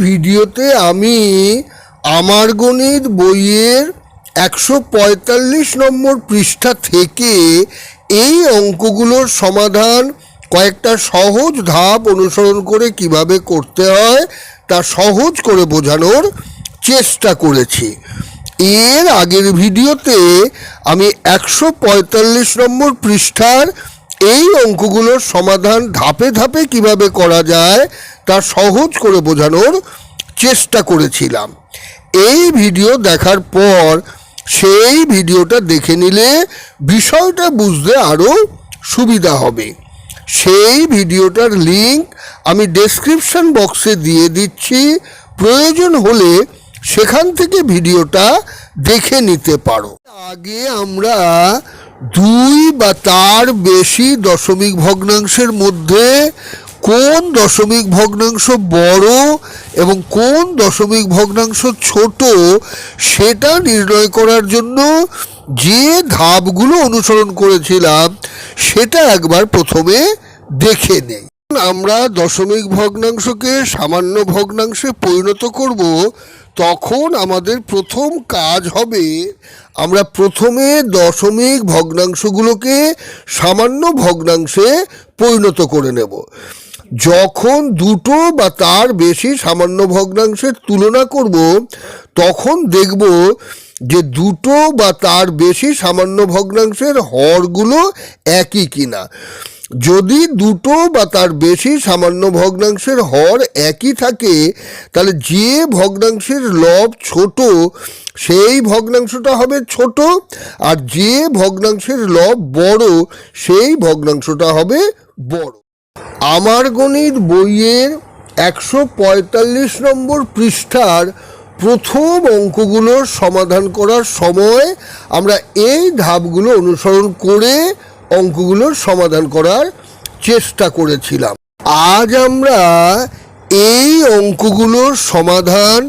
ভিডিওতে আমি আমার গণিত বইয়ের একশো পঁয়তাল্লিশ নম্বর পৃষ্ঠা থেকে এই অঙ্কগুলোর সমাধান কয়েকটা সহজ ধাপ অনুসরণ করে কীভাবে করতে হয় তা সহজ করে বোঝানোর চেষ্টা করেছি। এর আগের ভিডিওতে আমি একশো পঁয়তাল্লিশ নম্বর পৃষ্ঠার এই অঙ্কগুলোর সমাধান ধাপে ধাপে কীভাবে করা যায় তা সহজ করে বোঝানোর চেষ্টা করেছিলাম। এই ভিডিও দেখার পর সেই ভিডিওটা দেখে নিলে বিষয়টা বুঝতে আরও সুবিধা হবে। সেই ভিডিওটার লিংক আমি ডেসক্রিপশন বক্সে দিয়ে দিচ্ছি। প্রয়োজন হলে সেখান থেকে ভিডিওটা দেখে নিতে পারো। আগে আমরা দুই বা তার বেশি দশমিক ভগ্নাংশের মধ্যে কোন দশমিক ভগ্নাংশ বড় এবং কোন দশমিক ভগ্নাংশ ছোট সেটা নির্ণয় করার জন্য যে ধাপগুলো অনুসরণ করেছিলাম সেটা একবার প্রথমে দেখে নেই। আমরা দশমিক ভগ্নাংশকে সামান্য ভগ্নাংশে পরিণত করব তখন আমাদের প্রথম কাজ হবে আমরা প্রথমে দশমিক ভগ্নাংশগুলোকে সামান্য ভগ্নাংশে পরিণত করে নেব। যখন দুটো বা তার বেশি সামান্য ভগ্নাংশের তুলনা করব, তখন দেখব যে দুটো বা তার বেশি সামান্য ভগ্নাংশের হরগুলো একই কিনা। যদি দুটো বা তার বেশি সামান্য ভগ্নাংশের হর একই থাকে, তাহলে যে ভগ্নাংশের লব ছোট, সেই ভগ্নাংশটা হবে ছোট, আর যে ভগ্নাংশের লব বড়, সেই ভগ্নাংশটা হবে বড়। আমার গণিত বইয়ের একশো পঁয়তাল্লিশ নম্বর পৃষ্ঠার প্রথম অঙ্কগুলোর সমাধান করার সময় আমরা এই ধাপগুলো অনুসরণ করে অঙ্কগুলোর সমাধান করার চেষ্টা করেছিলাম। আজ আমরা এই অঙ্কগুলোর সমাধান,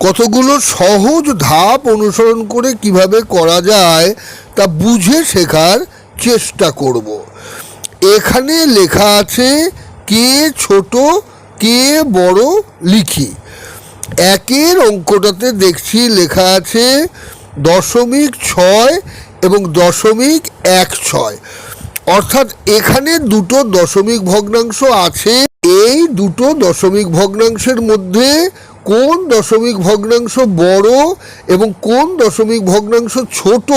কতগুলো সহজ ধাপ অনুসরণ করে কীভাবে করা যায় তা বুঝে শেখার চেষ্টা করব। এখানে লেখা আছে, কে ছোট, কে বড় লিখি। একের অঙ্কটাতে দেখছি লেখা আছে দশমিক ছয় এবং দশমিক এক ছয়। অর্থাৎ এখানে দুটো দশমিক ভগ্নাংশ আছে। এই দুটো দশমিক ভগ্নাংশের মধ্যে কোন দশমিক ভগ্নাংশ বড় এবং কোন দশমিক ভগ্নাংশ ছোট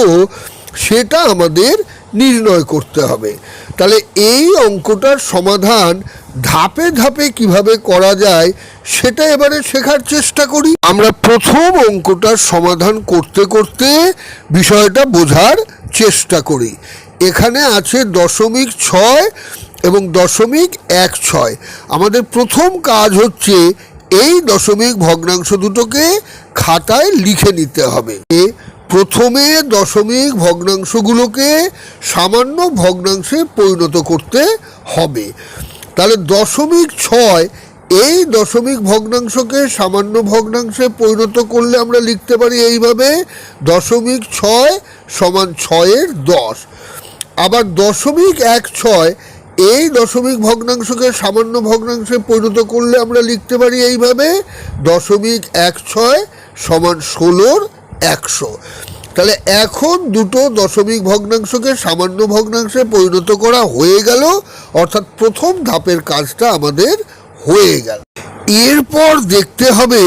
সেটা আমাদের নির্ণয় করতে হবে। তাহলে এই অঙ্কটার সমাধান ধাপে ধাপে কীভাবে করা যায়, সেটা এবারে শেখার চেষ্টা করি। আমরা প্রথম অঙ্কটার সমাধান করতে করতে বিষয়টা বোঝার চেষ্টা করি। এখানে আছে দশমিক ছয় এবং দশমিক এক ছয়। আমাদের প্রথম কাজ হচ্ছে এই দশমিক ভগ্নাংশ দুটোকে খাতায় লিখে নিতে হবে। প্রথমে দশমিক ভগ্নাংশগুলোকে সামান্য ভগ্নাংশে পরিণত করতে হবে। তাহলে দশমিক ছয়, এই দশমিক ভগ্নাংশকে সামান্য ভগ্নাংশে পরিণত করলে আমরা লিখতে পারি এইভাবে, দশমিক ছয় সমান ছয়ের দশ। আবার দশমিক এক ছয়, এই দশমিক ভগ্নাংশকে সামান্য ভগ্নাংশে পরিণত করলে আমরা লিখতে পারি এইভাবে, দশমিক এক ছয় সমান ষোলোর একশো। তাহলে এখন দুটো দশমিক ভগ্নাংশকে সামান্য ভগ্নাংশে পরিণত করা হয়ে গেল, অর্থাৎ প্রথম ধাপের কাজটা আমাদের হয়ে গেল। এরপর দেখতে হবে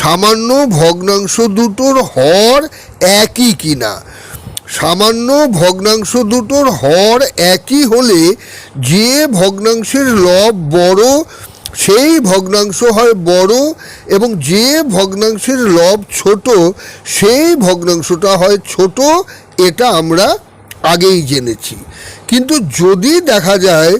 সামান্য ভগ্নাংশ দুটোর হর একই কিনা। সামান্য ভগ্নাংশ দুটোর হর একই হলে যে ভগ্নাংশের লব বড় সেই ভগ্নাংশ হয় বড় এবং যে ভগ্নাংশের লব ছোট, সেই ভগ্নাংশটা হয় ছোট, এটা আমরা আগেই জেনেছি। কিন্তু যদি দেখা যায়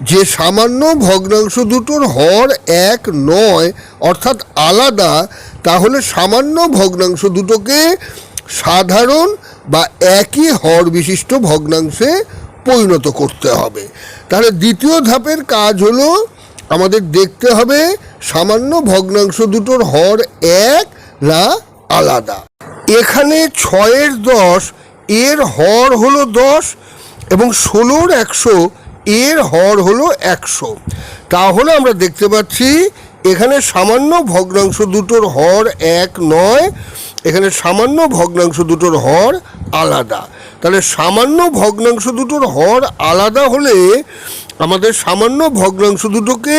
যে সামান্য ভগ্নাংশ দুটোর হর এক নয়, অর্থাৎ আলাদা, তাহলে সামান্য ভগ্নাংশ দুটোকে সাধারণ বা একই হর বিশিষ্ট ভগ্নাংশে পরিণত করতে হবে। তাহলে দ্বিতীয় ধাপের কাজ হলো আমাদের দেখতে হবে সামান্য ভগ্নাংশ দুটোর হর এক না আলাদা। এখানে ছয়ের দশ, এর হর হলো দশ এবং ষোলোর একশো, এর হর হলো একশো। তাহলে আমরা দেখতে পাচ্ছি এখানে সামান্য ভগ্নাংশ দুটোর হর এক নয়, এখানে সামান্য ভগ্নাংশ দুটোর হর আলাদা। তাহলে সামান্য ভগ্নাংশ দুটোর হর আলাদা হলে আমাদের সামান্য ভগ্নাংশ দুটোকে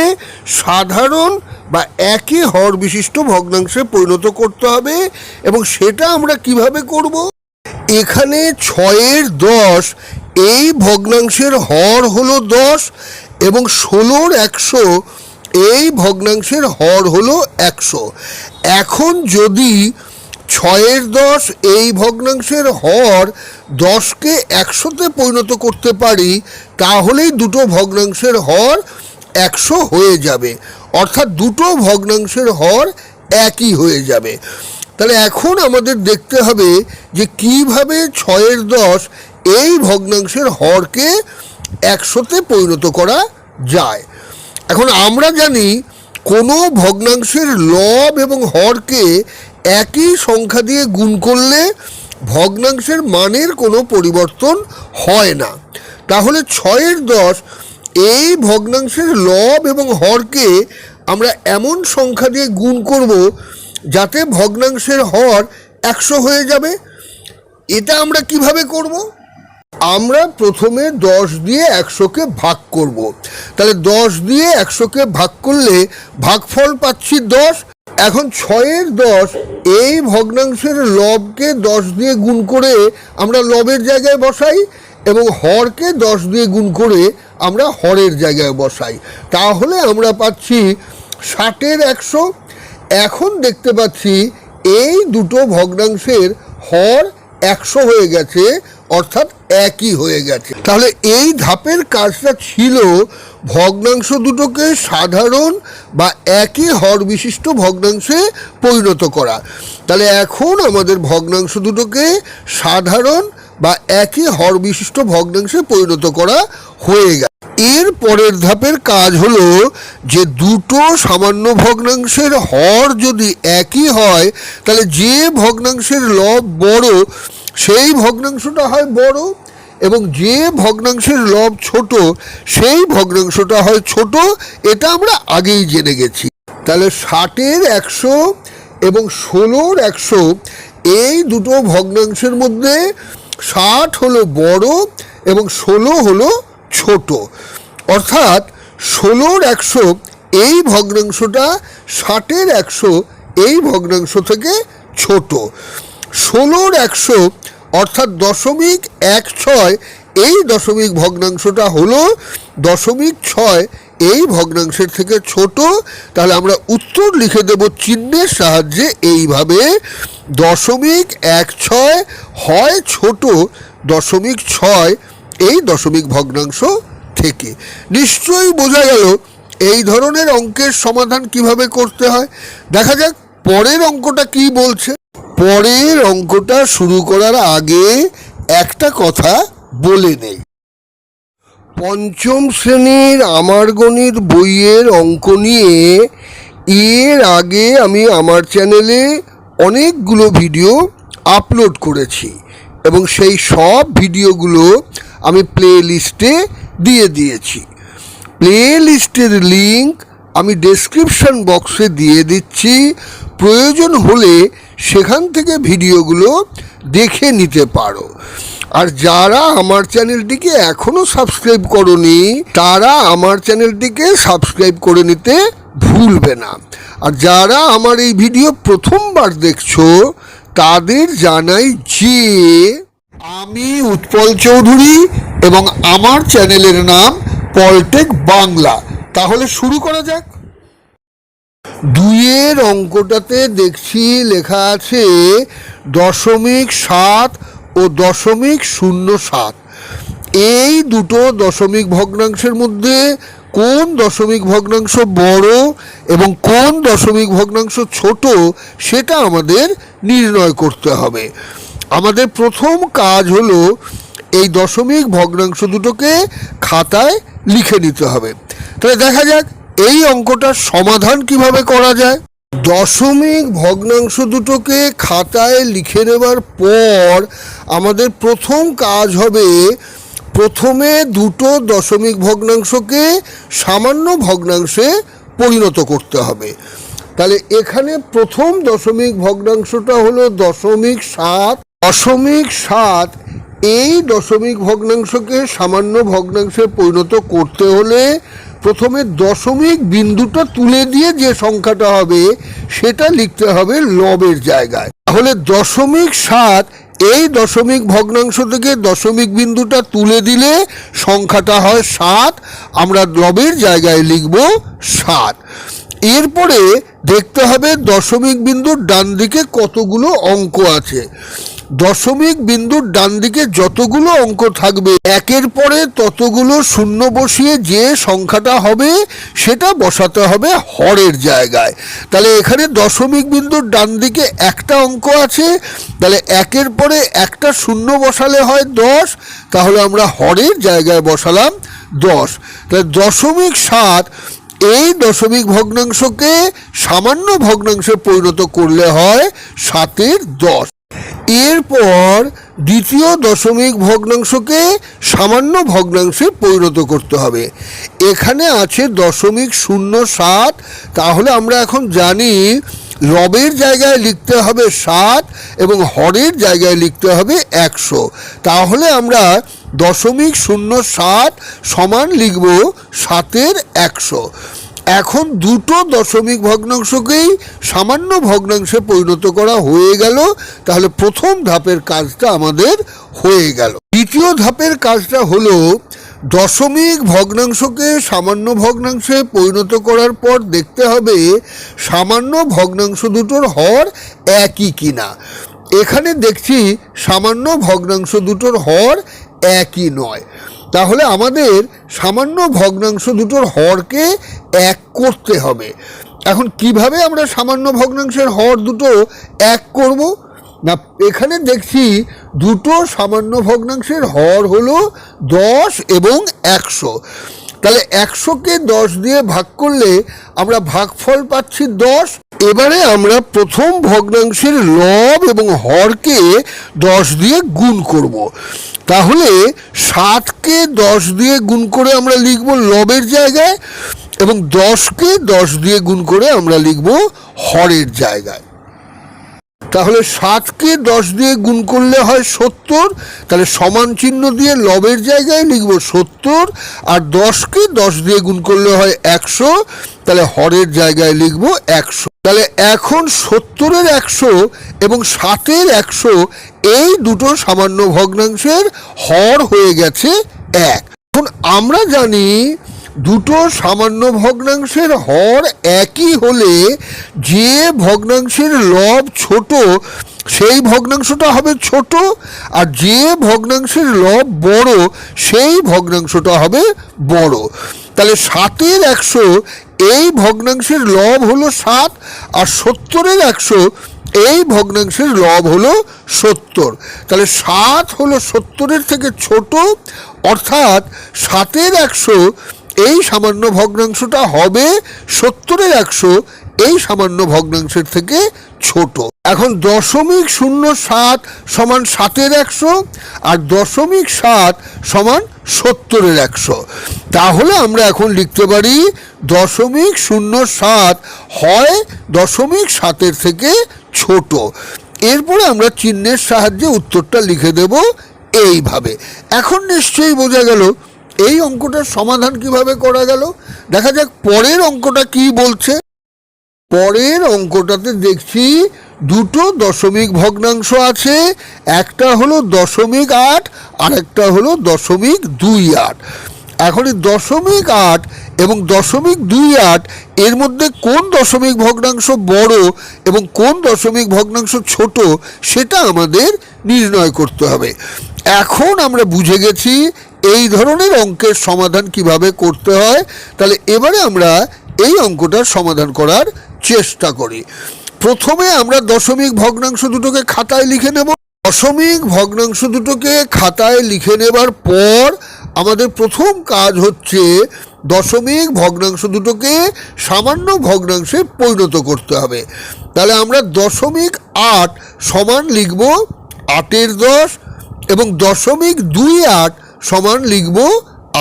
সাধারণ বা একই হর বিশিষ্ট ভগ্নাংশে পরিণত করতে হবে এবং সেটা আমরা কীভাবে করব? এখানে ছয়ের দশ, এই ভগ্নাংশের হর হলো দশ এবং ষোলোর একশো, এই ভগ্নাংশের হর হলো একশো। এখন যদি ছয়ের দশ, এই ভগ্নাংশের হর দশকে একশোতে পরিণত করতে পারি, তাহলেই দুটো ভগ্নাংশের হর একশো হয়ে যাবে। অর্থাৎ দুটো ভগ্নাংশের হর একই হয়ে যাবে। তাহলে এখন আমাদের দেখতে হবে যে কীভাবে ছয়ের দশ এই ভগ্নাংশের হরকে একশোতে পরিণত করা যায়। এখন আমরা জানি কোনো ভগ্নাংশের লব এবং হরকে একই সংখ্যা দিয়ে গুণ করলে ভগ্নাংশের মানের কোনো পরিবর্তন হয় না। তাহলে ছয়ের দশ, এই ভগ্নাংশের লব এবং হরকে আমরা এমন সংখ্যা দিয়ে গুণ করব যাতে ভগ্নাংশের হর একশো হয়ে যাবে। এটা আমরা কীভাবে করব? আমরা প্রথমে দশ দিয়ে একশোকে ভাগ করব। তাহলে দশ দিয়ে একশোকে ভাগ করলে ভাগফল পাচ্ছি দশ এখন ছয়ের দশ, এই ভগ্নাংশের লবকে দশ দিয়ে গুণ করে আমরা লবের জায়গায় বসাই এবং হরকে দশ দিয়ে গুণ করে আমরা হরের জায়গায় বসাই। তাহলে আমরা পাচ্ছি ষাটের একশো। এখন দেখতে পাচ্ছি এই দুটো ভগ্নাংশের হর একশো হয়ে গেছে, অর্থাৎ একই হয়ে গেছে। তাহলে এই ধাপের কাজটা ছিল ভগ্নাংশ দুটোকে সাধারণ বা একই হর বিশিষ্ট ভগ্নাংশে পরিণত করা। তাহলে এখন আমাদের ভগ্নাংশ দুটোকে সাধারণ বা একই হর বিশিষ্ট ভগ্নাংশে পরিণত করা হয়ে গেছে। এর পরের ধাপের কাজ হলো যে দুটো সামান্য ভগ্নাংশের হর যদি একই হয়, তাহলে যে ভগ্নাংশের লব বড় সেই ভগ্নাংশটা হয় বড় এবং যে ভগ্নাংশের লব ছোট, সেই ভগ্নাংশটা হয় ছোট, এটা আমরা আগেই জেনে গেছি। তাহলে ষাটের একশো এবং ষোলোর একশো, এই দুটো ভগ্নাংশের মধ্যে ষাট হলো বড় এবং ষোলো হলো ছোট। অর্থাৎ ষোলোর একশো, এই ভগ্নাংশটা, ষাটের একশো, এই ভগ্নাংশ থেকে ছোট। ষোলোর একশো, অর্থাৎ দশমিক এক ছয়, এই দশমিক ভগ্নাংশটা হলো দশমিক ছয়, এই ভগ্নাংশের থেকে ছোট। তাহলে আমরা উত্তর লিখে দেব চিহ্নের সাহায্যে এইভাবে, দশমিক এক ছয় হয় ছোট দশমিক ছয়, এই দশমিক ভগ্নাংশ থেকে। নিশ্চয়ই বোঝা গেল এই ধরনের অঙ্কের সমাধান কীভাবে করতে হয়। দেখা যাক পরের অঙ্কটা কি বলছে। পরের অঙ্কটা শুরু করার আগে একটা কথা বলে নেই। পঞ্চম শ্রেণির আমার গণিত বইয়ের অঙ্ক নিয়ে এর আগে আমি আমার চ্যানেলে অনেকগুলো ভিডিও আপলোড করেছি এবং সেই সব ভিডিওগুলো আমি প্লে লিস্টে দিয়ে দিয়েছি। প্লে লিস্টের লিঙ্ক আমি ডেসক্রিপশন বক্সে দিয়ে দিচ্ছি। প্রয়োজন হলে সেখান থেকে ভিডিওগুলো দেখে নিতে পারো। আর যারা আমার চ্যানেলটিকে এখনও সাবস্ক্রাইব করনি, তারা আমার চ্যানেলটিকে সাবস্ক্রাইব করে নিতে ভুলবে না। আর যারা আমার এই ভিডিও প্রথমবার দেখছ, তাদের জানাই যে আমি উৎপল চৌধুরী এবং আমার চ্যানেলের নাম পলটেক বাংলা। তাহলে শুরু করা যাক। দুইয়ের অঙ্কটাতে দেখছি লেখা আছে দশমিক সাত ও দশমিক শূন্য সাত। এই দুটো দশমিক ভগ্নাংশের মধ্যে কোন দশমিক ভগ্নাংশ বড় এবং কোন দশমিক ভগ্নাংশ ছোট সেটা আমাদের নির্ণয় করতে হবে। আমাদের প্রথম কাজ হলো এই দশমিক ভগ্নাংশ দুটোকে খাতায় লিখে নিতে হবে। তাহলে দেখা যাক এই অঙ্কটার সমাধান কীভাবে করা যায়। দশমিক ভগ্নাংশ দুটোকে খাতায় লিখে নেবার পর আমাদের প্রথম কাজ হবে প্রথমে দুটো দশমিক ভগ্নাংশকে সামান্য ভগ্নাংশে পরিণত করতে হবে। তাহলে এখানে প্রথম দশমিক ভগ্নাংশটা হলো দশমিক সাত দশমিক সাত এই দশমিক ভগ্নাংশকে সামান্য ভগ্নাংশে পরিণত করতে হলে প্রথমে দশমিক বিন্দুটা তুলে দিয়ে যে সংখ্যাটা হবে, সেটা লিখতে হবে লবের জায়গায়। তাহলে দশমিক সাত, এই দশমিক ভগ্নাংশ থেকে দশমিক বিন্দুটা তুলে দিলে সংখ্যাটা হয় সাত, আমরা লবের জায়গায় লিখব সাত। এরপরে দেখতে হবে দশমিক বিন্দুর ডান দিকে কতগুলো অঙ্ক আছে। দশমিক বিন্দুর ডান দিকে যতগুলো অঙ্ক থাকবে, একের পরে ততগুলো শূন্য বসিয়ে যে সংখ্যাটা হবে, সেটা বসাতে হবে হরের জায়গায়। তাহলে এখানে দশমিক বিন্দুর ডান দিকে একটা অঙ্ক আছে, তাহলে একের পরে একটা শূন্য বসালে হয় দশ, তাহলে আমরা হরের জায়গায় বসালাম দশ। তাহলে দশমিক সাত, এই দশমিক ভগ্নাংশকে সামান্য ভগ্নাংশে পরিণত করলে হয় সাতের দশ। এরপর দ্বিতীয় দশমিক ভগ্নাংশকে সামান্য ভগ্নাংশে পরিণত করতে হবে। এখানে আছে দশমিক শূন্য সাত। তাহলে আমরা এখন জানি রবের জায়গায় লিখতে হবে সাত এবং হরের জায়গায় লিখতে হবে একশো। তাহলে আমরা দশমিক শূন্য সাত সমান লিখব সাতের একশো। এখন দুটো দশমিক ভগ্নাংশকেই সামান্য ভগ্নাংশে পরিণত করা হয়ে গেল। তাহলে প্রথম ধাপের কাজটা আমাদের হয়ে গেল। দ্বিতীয় ধাপের কাজটা হলো দশমিক ভগ্নাংশকে সামান্য ভগ্নাংশে পরিণত করার পর দেখতে হবে সামান্য ভগ্নাংশ দুটোর হর একই কিনা। এখানে দেখছি সামান্য ভগ্নাংশ দুটোর হর একই নয়। তাহলে আমাদের সামান্য ভগ্নাংশ দুটোর হরকে এক করতে হবে। এখন কীভাবে আমরা সামান্য ভগ্নাংশের হর দুটো এক করব? না, এখানে দেখছি দুটো সামান্য ভগ্নাংশের হর হলো দশ এবং একশো। তাহলে একশোকে দশ দিয়ে ভাগ করলে আমরা ভাগফল পাচ্ছি দশ এবারে আমরা প্রথম ভগ্নাংশের লব এবং হরকে দশ দিয়ে গুণ করব। তাহলে সাতকে দশ দিয়ে গুণ করে আমরা লিখব লবের জায়গায় এবং দশকে দশ দিয়ে গুণ করে আমরা লিখব হরের জায়গায় তাহলে সাতকে দশ দিয়ে গুণ করলে হয় সত্তর, তাহলে সমান চিহ্ন দিয়ে লবের জায়গায় লিখব সত্তর, আর দশকে দশ দিয়ে গুণ করলে হয় একশো, তাহলে হরের জায়গায় লিখব একশো। তাহলে এখন সত্তরের একশো এবং ষাটের একশো, এই দুটো সামান্য ভগ্নাংশের হর হয়ে গেছে এক। এখন আমরা জানি দুটো সামান্য ভগ্নাংশের হর একই হলে যে ভগ্নাংশের লব ছোট, সেই ভগ্নাংশটা হবে ছোট, আর যে ভগ্নাংশের লব বড়, সেই ভগ্নাংশটা হবে বড়। তাহলে সাতের একশো, এই ভগ্নাংশের লব হলো সাত, আর সত্তরের একশো, এই ভগ্নাংশের লব হলো সত্তর। তাহলে সাত হলো সত্তরের থেকে ছোট, অর্থাৎ সাতের একশো এই সামান্য ভগ্নাংশটা হবে সত্তরের একশো, এই সামান্য ভগ্নাংশের থেকে ছোট। এখন দশমিক শূন্য সাত সমান সাতের একশো আর দশমিক সাত সমান সত্তরের একশো। তাহলে আমরা এখন লিখতে পারি দশমিক শূন্য সাত হয় দশমিক সাতের থেকে ছোট। এরপরে আমরা চিহ্নের সাহায্যে উত্তরটা লিখে দেব এইভাবে। এখন নিশ্চয়ই বোঝা গেল এই অঙ্কটার সমাধান কীভাবে করা গেল? দেখা যাক পরের অঙ্কটা কি বলছে। পরের অঙ্কটাতে দেখছি দুটো দশমিক ভগ্নাংশ আছে, একটা হলো দশমিক আট আর একটা হলো দশমিক দুই আট। এখন এই দশমিক আট এবং দশমিক দুই আট, এর মধ্যে কোন দশমিক ভগ্নাংশ বড় এবং কোন দশমিক ভগ্নাংশ ছোট, সেটা আমাদের নির্ণয় করতে হবে। এখন আমরা বুঝে গেছি এই ধরনের অঙ্কের সমাধান কীভাবে করতে হয়? তাহলে এবারে আমরা এই অঙ্কটার সমাধান করার চেষ্টা করি। প্রথমে আমরা দশমিক ভগ্নাংশ দুটোকে খাতায় লিখে নেব। দশমিক ভগ্নাংশ দুটোকে খাতায় লিখে নেবার পর আমাদের প্রথম কাজ হচ্ছে দশমিক ভগ্নাংশ দুটোকে সামান্য ভগ্নাংশে পরিণত করতে হবে। তাহলে আমরা দশমিক আট সমান লিখব আটের দশ এবং দশমিক দুই আট সমান লিখব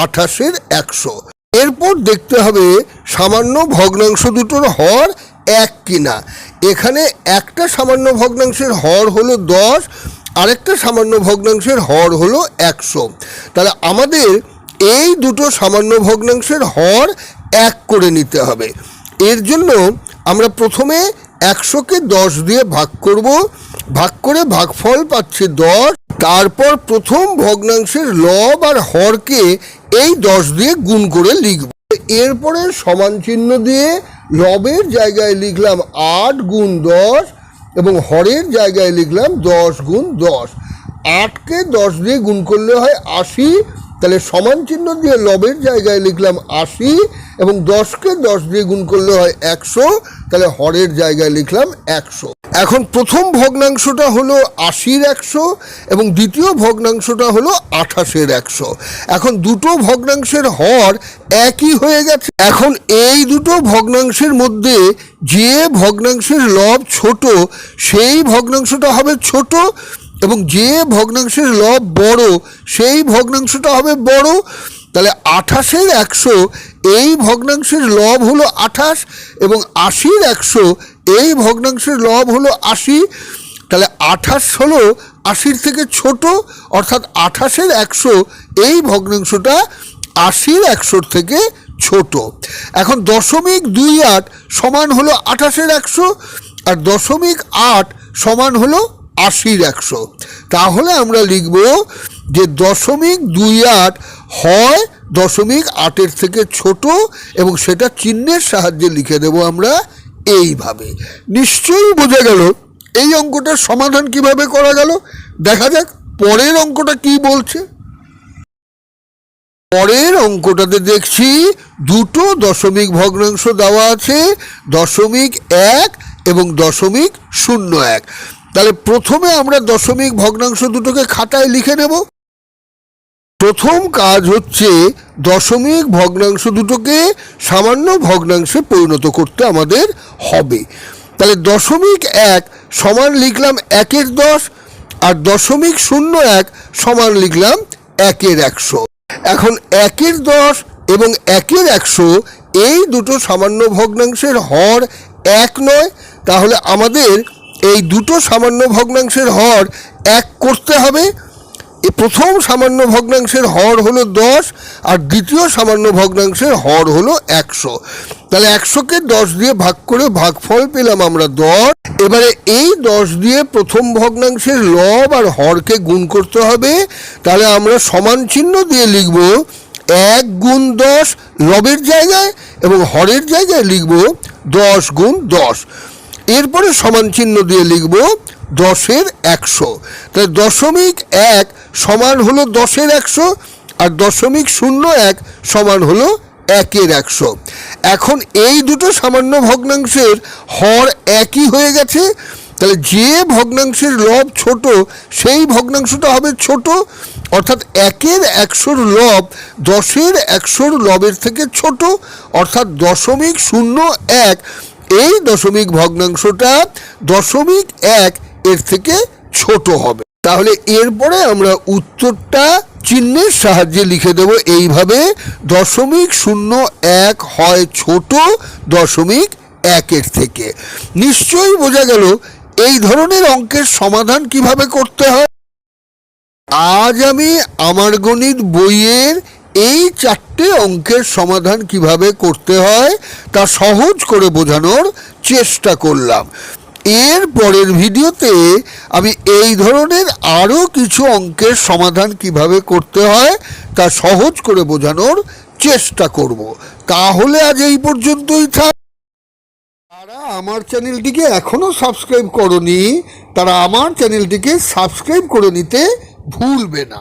আঠাশের একশো। এরপর দেখতে হবে সামান্য ভগ্নাংশ দুটোর হর এক কিনা। এখানে একটা সামান্য ভগ্নাংশের হর হলো দশ, আরেকটা সামান্য ভগ্নাংশের হর হলো একশো। তাহলে আমাদের এই দুটো সামান্য ভগ্নাংশের হর এক করে নিতে হবে। এর জন্য আমরা প্রথমে একশোকে দশ দিয়ে ভাগ করব। ভাগ করে ভাগফল পাচ্ছি দশ তারপর প্রথম ভগ্নাংশের লব আর হরকে এই দশ দিয়ে গুণ করে লিখব। এরপরে সমান চিহ্ন দিয়ে লবের জায়গায় লিখলাম আট গুণ দশ এবং হরের জায়গায় লিখলাম দশ গুণ দশ। আটকে দশ দিয়ে গুণ করলে হয় আশি, তাহলে সমান চিহ্ন দিয়ে লবের জায়গায় লিখলাম আশি এবং দশকে দশ দিয়ে গুণ করলে হয় একশো, তাহলে হরের জায়গায় লিখলাম একশো। এখন প্রথম ভগ্নাংশটা হলো আশির একশো এবং দ্বিতীয় ভগ্নাংশটা হলো আঠাশের একশো। এখন দুটো ভগ্নাংশের হর একই হয়ে গেছে। এখন এই দুটো ভগ্নাংশের মধ্যে যে ভগ্নাংশের লব ছোট, সেই ভগ্নাংশটা হবে ছোট এবং যে ভগ্নাংশের লব বড়, সেই ভগ্নাংশটা হবে বড়। তাহলে আঠাশের একশো, এই ভগ্নাংশের লব হলো আঠাশ এবং আশির একশো এই ভগ্নাংশের লব হলো আশি, তাহলে আঠাশ হলো আশির থেকে ছোট, অর্থাৎ আঠাশের একশো, এই ভগ্নাংশটা আশির একশোর থেকে ছোট। এখন দশমিক দুই আট সমান হলো আঠাশের একশো, আর দশমিক আট সমান হলো আশির একশো। তাহলে আমরা লিখব যে দশমিক দুই আট হয় দশমিক আটের থেকে ছোট, এবং সেটা চিহ্নের সাহায্যে লিখে দেব আমরা এইভাবে। নিশ্চয়ই বোঝা গেল এই অঙ্কটার সমাধান কীভাবে করা গেল। দেখা যাক পরের অঙ্কটা কি বলছে। পরের অঙ্কটাতে দেখছি দুটো দশমিক ভগ্নাংশ দেওয়া আছে, দশমিক এক এবং দশমিক শূন্য এক। তাহলে প্রথমে আমরা দশমিক ভগ্নাংশ দুটোকে খাতায় লিখে নেব। প্রথম কাজ হচ্ছে দশমিক ভগ্নাংশ দুটোকে সামান্য ভগ্নাংশে পরিণত করতে আমাদের হবে। তাহলে দশমিক এক সমান লিখলাম একের দশ আর দশমিক শূন্য এক সমান লিখলাম একের একশো। এখন একের দশ এবং একের একশো এই দুটো সামান্য ভগ্নাংশের হর এক নয়, তাহলে আমাদের এই দুটো সামান্য ভগ্নাংশের হর এক করতে হবে। প্রথম সামান্য ভগ্নাংশের হর হলো দশ, আর দ্বিতীয় সামান্য ভগ্নাংশের হর হলো একশো। তাহলে একশোকে দশ দিয়ে ভাগ করে ভাগফল পেলাম আমরা দশ। এবারে এই দশ দিয়ে প্রথম ভগ্নাংশের লব আর হরকে গুণ করতে হবে। তাহলে আমরা সমান চিহ্ন দিয়ে লিখব এক গুণ দশ লবের জায়গায় এবং হরের জায়গায় লিখব দশ গুণ দশ। এরপরে সমান চিহ্ন দিয়ে লিখব দশের একশো। তাহলে দশমিক এক সমান হলো দশের একশো আর দশমিক শূন্য এক সমান হলো একের একশো। এখন এই দুটো সামান্য ভগ্নাংশের হর একই হয়ে গেছে। তাহলে যে ভগ্নাংশের লব ছোট, সেই ভগ্নাংশটা হবে ছোট। অর্থাৎ একের একশোর লব দশের একশোর লবের থেকে ছোট। অর্থাৎ দশমিক শূন্য এক, এই দশমিক ভগ্নাংশটা দশমিক এক এর থেকে ছোট হবে। তাহলে এরপরে আমরা উত্তরটা চিহ্নের সাহায্যে লিখে দেব। এইভাবে দশমিক শূন্য এক হয় ছোট দশমিক একের থেকে। নিশ্চয়ই বোঝা গেল এই ধরনের অঙ্কের সমাধান কীভাবে করতে হয়। আজ আমি আমার গণিত বইয়ের এই চারটে অঙ্কের সমাধান কীভাবে করতে হয় তা সহজ করে বোঝানোর চেষ্টা করলাম। এর পরের ভিডিওতে আমি এই ধরনের আরও কিছু অঙ্কের সমাধান কীভাবে করতে হয় তা সহজ করে বোঝানোর চেষ্টা করব। তাহলে আজ এই পর্যন্তই থাক যারা আমার চ্যানেলটিকে এখনও সাবস্ক্রাইব করনি, তারা আমার চ্যানেলটিকে সাবস্ক্রাইব করে নিতে ভুলবে না।